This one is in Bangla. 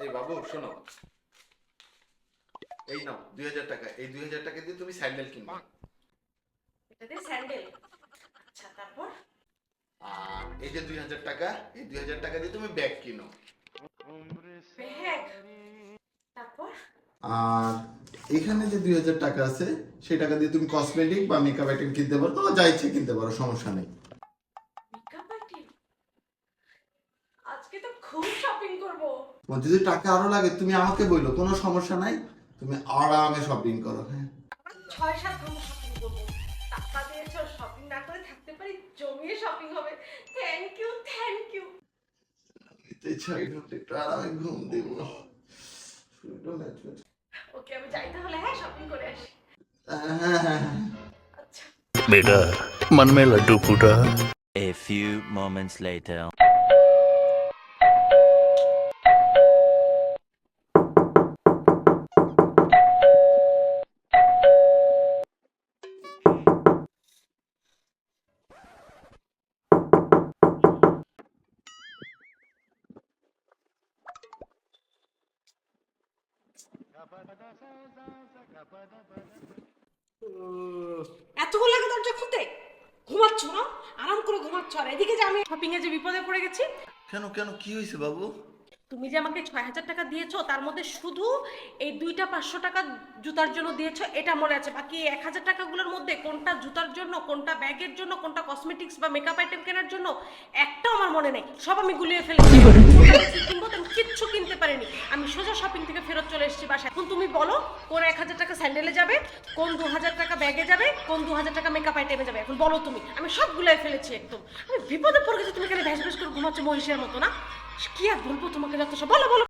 এই বাবু শোনো। এই নাও দুই হাজার টাকা। এই দুই হাজার টাকা দিয়ে তুমি স্যান্ডেল কিনবে। এটা দিয়ে স্যান্ডেল? আচ্ছা তারপর? আর এই যে দুই হাজার টাকা এই দুই হাজার টাকা দিয়ে তুমি ব্যাগ কিনো। ব্যাগ? তারপর? আর এখানে যে দুই হাজার টাকা আছে সেই টাকা দিয়ে তুমি কসমেটিক বা মেকআপ আইটেম কিনতে পারো তোমার যা ইচ্ছে কিনতে পারো সমস্যা নেই মেকআপ আইটেম আজকে তো খুব শপিং করব। তোমার যদি টাকা আরও লাগে তুমি আমাকে বলল কোনো সমস্যা নাই? তুমি আরামে শপিং করো। হ্যাঁ। ছয় সাত শপিং করব। টাকা দিয়ে শপিং না করে থাকতে পারি জমিয়ে শপিং হবে। থ্যাংক ইউ থ্যাংক ইউ ছয় ঘণ্টা একটু আরামে ঘুম দিব। ওকে আমি যাই তাহলে হ্যাঁ শপিং করে আসি। হ্যাঁ, হ্যাঁ, হ্যাঁ, আচ্ছা। বেটা মন মে ফুটা। A few moments later. এতগুলো লাগে দরজা খুলতে ঘুমাচ্ছ না? আরাম করে ঘুমাচ্ছ। আর এদিকে যে আমি শপিং এ যে বিপদে পড়ে গেছি। কেন কেন কি হয়েছে বাবু? তুমি যে আমাকে ছয় হাজার টাকা দিয়েছ তার মধ্যে শুধু এই দুইটা পাঁচশো টাকা জুতার জন্য দিয়েছ এটা মনে আছে। বাকি এক হাজার টাকাগুলোর মধ্যে কোনটা জুতার জন্য কোনটা ব্যাগের জন্য কোনটা কসমেটিক্স বা মেকআপ আইটেম কেনার জন্য একটাও আমার মনে নেই। সব আমি গুলিয়ে ফেলেছি। কিনবো কিচ্ছু কিনতে পারিনি। আমি সোজা শপিং থেকে ফেরত চলে এসেছি বাসায়। এখন তুমি বলো, কোন এক হাজার টাকা স্যান্ডেলে যাবে, কোন দু হাজার টাকা ব্যাগে যাবে, কোন দু হাজার টাকা মেকআপ আইটেমে যাবে। এখন বলো তুমি, আমি সব গুলাই ফেলেছি একদম। আমি বিপদে পড়ে গেছি, তুমি কেন ভ্যাস ভ্যাস করে ঘুমাচ্ছ মহিষের মতো না? কি আর বলব তোমাকে যত সব? বলো বলো।